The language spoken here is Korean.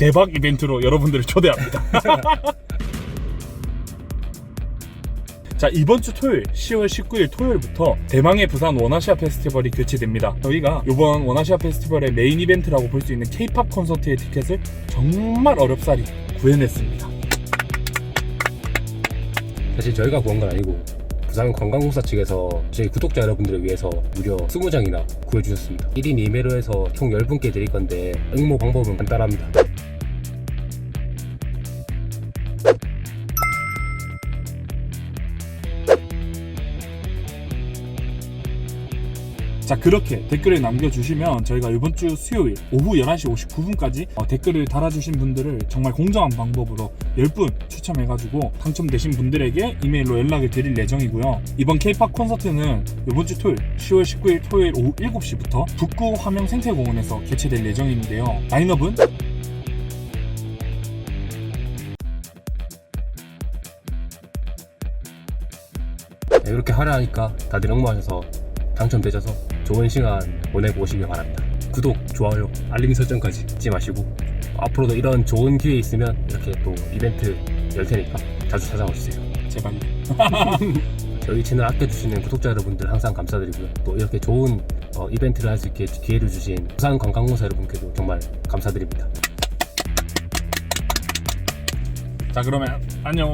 대박 이벤트로 여러분들을 초대합니다. 자 이번 주 토요일 10월 19일 토요일부터 대망의 부산 원아시아 페스티벌이 개최됩니다. 저희가 이번 원아시아 페스티벌의 메인 이벤트라고 볼 수 있는 K-팝 콘서트의 티켓을 정말 어렵사리 구해냈습니다. 사실 저희가 구한 건 아니고 부산 관광공사 측에서 저희 구독자 여러분들을 위해서 무려 20장이나 구해주셨습니다 1인 2매로 해서 총 10분께 드릴 건데 응모 방법은 간단합니다 자 그렇게 댓글을 남겨주시면 저희가 이번 주 수요일 오후 11시 59분까지 어, 댓글을 달아주신 분들을 정말 공정한 방법으로 10분 추첨해가지고 당첨되신 분들에게 이메일로 연락을 드릴 예정이고요. 이번 K-팝 콘서트는 이번 주 토요일 10월 19일 토요일 오후 7시부터 북구 화명 생태공원에서 개최될 예정인데요. 라인업은? 네, 이렇게 하려니까 다들 응모하셔서 당첨되셔서 좋은 시간 보내고 오시길 바랍니다 구독, 좋아요, 알림 설정까지 잊지 마시고 앞으로도 이런 좋은 기회 있으면 이렇게 또 이벤트 열 테니까 자주 찾아와 주세요 제발 저희 채널 아껴주시는 구독자 여러분들 항상 감사드리고요. 또 이렇게 좋은 어, 이벤트를 할 수 있게 기회를 주신 부산 관광공사 여러분께도 정말 감사드립니다. 자 그러면 안녕